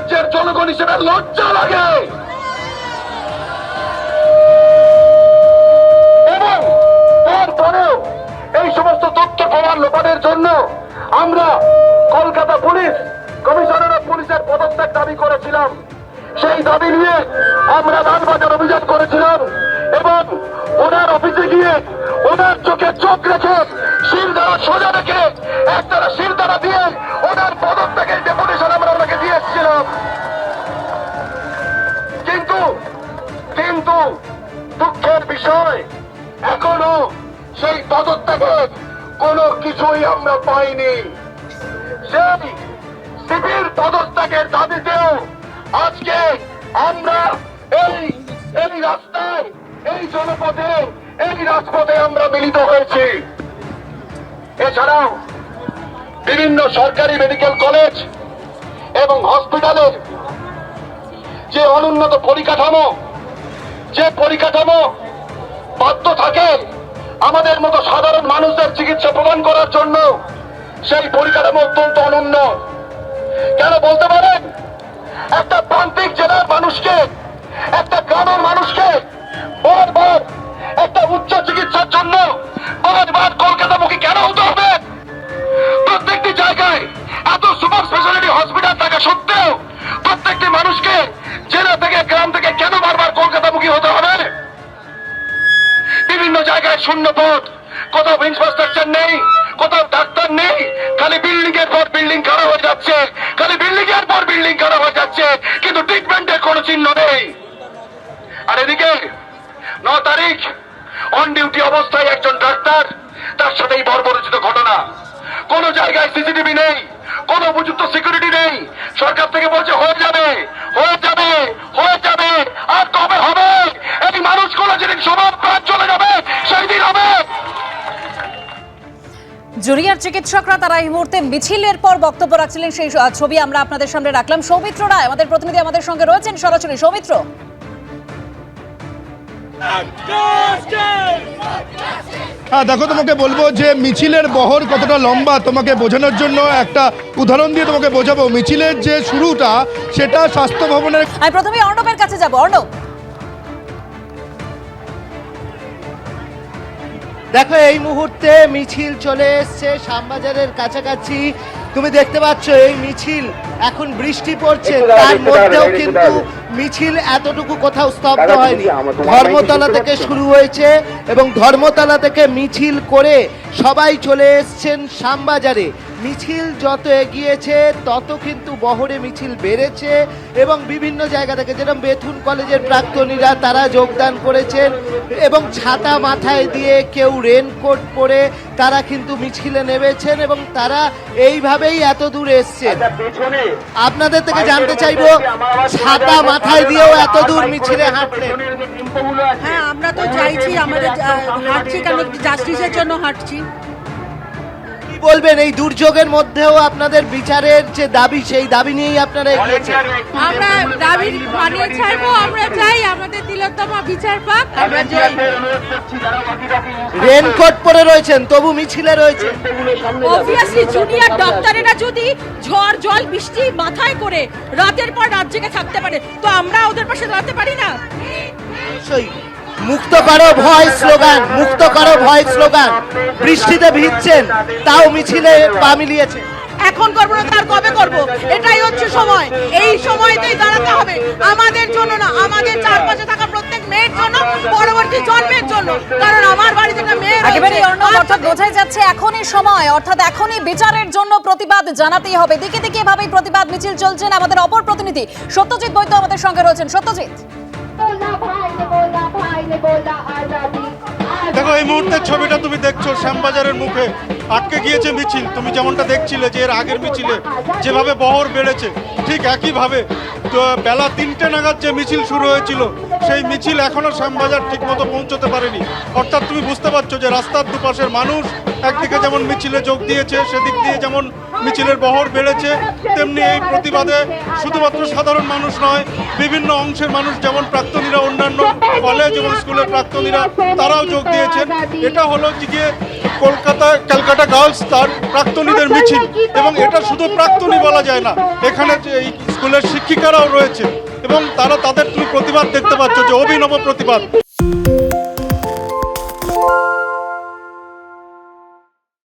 রাজ্যের জনগণ হিসেবে লজ্জা লাগে। এবং তারপরেও এই সমস্ত তথ্য প্রমাণ লোপানের জন্য আমরা কলকাতা পুলিশ কমিশনার অফ পুলিশের পদত্যাগ দাবি করেছিলাম। সেই দাবি নিয়ে আমরা লালবাজার অভিযান করেছিলাম এবং ওনার অফিসে গিয়ে ওনার চোখে চোখ রেখে শিল দ্বারা সোজা রেখে একতারা শিল দুঃখের বিষয়। এখনও সেই পদত্যাগের কোনো কিছুই আমরা পাইনি। সেই সিপির পদত্যাগের দাবিতেও আজকে আমরা এই এই রাস্তায়, এই জনপথে এই রাজপথে আমরা মিলিত হয়েছি। এছাড়াও বিভিন্ন সরকারি মেডিকেল কলেজ এবং হসপিটালের যে অনুন্নত পরিকাঠামো যে পরিকাঠামো বাধ্য থাকে আমাদের মতো সাধারণ মানুষদের চিকিৎসা প্রদান করার জন্য, সেই পরিকাঠামো অত্যন্ত অনুন্নত কেন বলতে পারেন? একটা প্রান্তিক জেলার মানুষকে, একটা গ্রামের মানুষকে বারবার একটা উচ্চ চিকিৎসার জন্য বারবার কলকাতামুখী কেন হতে হবে? শূন্য পথ কোথাও ইনফ্রাস্ট্রাকচার নেই, কোথাও ডাক্তার নেই, খালি বিল্ডিং এর পর বিল্ডিং খারাপ হয়ে যাচ্ছে, খালি বিল্ডিং এর পর বিল্ডিং খারাপ হয়ে যাচ্ছে, কিন্তু ট্রিটমেন্টের কোনো চিহ্ন নেই। আর এদিকে, ন তারিখ অন ডিউটি অবস্থায় একজন ডাক্তার, তার সাথে এই বর্বরচিত ঘটনা। কোন জায়গায় সিসিটিভি নেই, কোন উপযুক্ত সিকিউরিটি নেই, সরকার থেকে বলছে, হয়ে যাবে হয়ে যাবে চিকিৎসকরা তারা এই মুহূর্তে মিছিলের পর বক্তব্য রাখছিলেন। সেই ছবি আমরা আপনাদের সামনে রাখলাম। সৌমিত্র রায় আমাদের প্রতিনিধি আমাদের সঙ্গে রয়েছেন সরাসরি। সৌমিত্র। হ্যাঁ দেখো তোমাকে বলব যে মিছিলের বহর কতটা লম্বা তোমাকে বোঝানোর জন্য একটা উদাহরণ দিয়ে তোমাকে বোঝাবো। মিছিলের যে শুরুটা সেটা স্বাস্থ্য ভবনের আমি প্রথমে অর্ণবের কাছে যাব। অর্ণব। দেখো এই মুহূর্তে মিছিল চলে এসছে শ্যামবাজারের কাছাকাছি। তুমি দেখতে পাচ্ছ এই মিছিল এখন বৃষ্টি পড়ছে। তার মধ্যেও কিন্তু মিছিল এতটুকু কোথাও স্তব্ধ হয়নি। ধর্মতলা থেকে শুরু হয়েছে এবং ধর্মতলা থেকে মিছিল করে সবাই চলে এসছেন শ্যামবাজারে। মিছিল যত এগিয়েছে তত কিন্তু বহরে মিছিল বেড়েছে এবং বিভিন্ন জায়গা থেকে যেরকম বেথুন কলেজের প্রাক্তনীরা তারা যোগদান করেছেন এবং ছাতা মাথায় দিয়ে কেউ রেনকোট পরে তারা কিন্তু মিছিলে নেমেছেন এবং তারা এইভাবেই এত দূর এসছেন আপনাদের থেকে জানতে চাইব ছাতা মাথায় দিয়েও এত দূর মিছিলে হাঁটলেন। হ্যাঁ আমরা তো চাইছি আমাদের হাঁটছি কারণ জাস্টিসের জন্য হাঁটছি। বলবেন এই দুর্যোগের মধ্যেও আপনাদের বিচারের যে দাবি সেই দাবি নিয়েই আপনারা এগিয়েছেন আমরা দাবি মানিয়ে ছাড়বো আমরা চাই আমাদের তিলোত্তমা বিচার পাক আমরা জয়। রেনকোট পরে রয়েছেন তবু মিছিলে রয়েছেন। অবভিয়াসলি জুনিয়র ডক্টরেরা যদি ঝড় জল বৃষ্টি মাথায় করে রাতের পর রাত জেগে থাকতে পারে তো আমরা ওদের পাশে দাঁড়াতে পারি না? অবশ্যই মুক্ত করো ভয় স্লোগান মুক্ত করো ভয় স্লোগান। বৃষ্টিতে ভিজছেন তাও মিছিলে পা মিলিয়েছে। এখন করব না তার কবে করব? এটাই হচ্ছে সময়। এই সময়তেই দাঁড়াতে হবে। আমাদের জন্য না আমাদের চারপাশে থাকা প্রত্যেক মেয়ের জন্য পরবর্তী জন্মের জন্য। কারণ আমার বাড়িতে একটা মেয়ে একেবারে অর্থাৎ বোঝাই যাচ্ছে এখনই সময় অর্থাৎ এখনই বিচারের জন্য প্রতিবাদ জানাতেই হবে। দিকে দিকে এভাবেই প্রতিবাদ মিছিল চলছেন আমাদের অপর প্রতিনিধি সত্যজিৎ বৈদ্য আমাদের সঙ্গে রয়েছেন। সত্যজিৎ। দেখো, এই মুহূর্তের ছবিটা তুমি দেখছ শ্যামবাজারের মুখে। আটকে গিয়েছে মিছিল। তুমি যেমনটা দেখছিলে যে এর আগের মিছিলে, যেভাবে বহর বেড়েছে, ঠিক একইভাবে বেলা তিনটে নাগাদ যে মিছিল শুরু হয়েছিল সেই মিছিল এখনও শ্যামবাজার ঠিকমতো পৌঁছতে পারেনি। অর্থাৎ তুমি বুঝতে পারছ যে রাস্তার দুপাশের মানুষ একদিকে যেমন মিছিলে যোগ দিয়েছে, সেদিক দিয়ে যেমন মিছিলের বহর বেড়েছে, তেমনি এই প্রতিবাদে শুধুমাত্র সাধারণ মানুষ নয়, বিভিন্ন অংশের মানুষ যেমন প্রাক্তনীরা, অন্যান্য কলেজ এবং স্কুলের প্রাক্তনীরা, তারাও যোগ দিয়েছেন। এটা হলো যে গিয়ে কলকাতা ক্যালকাটা গার্লস তার প্রাক্তনীদের মিছিল। এবং এটা শুধু প্রাক্তনী বলা যায় না, এখানে এই স্কুলের শিক্ষিকারাও রয়েছে এবং তারা তাদের তুমি প্রতিবাদ দেখতে পাচ্ছ যে অভিনব প্রতিবাদ।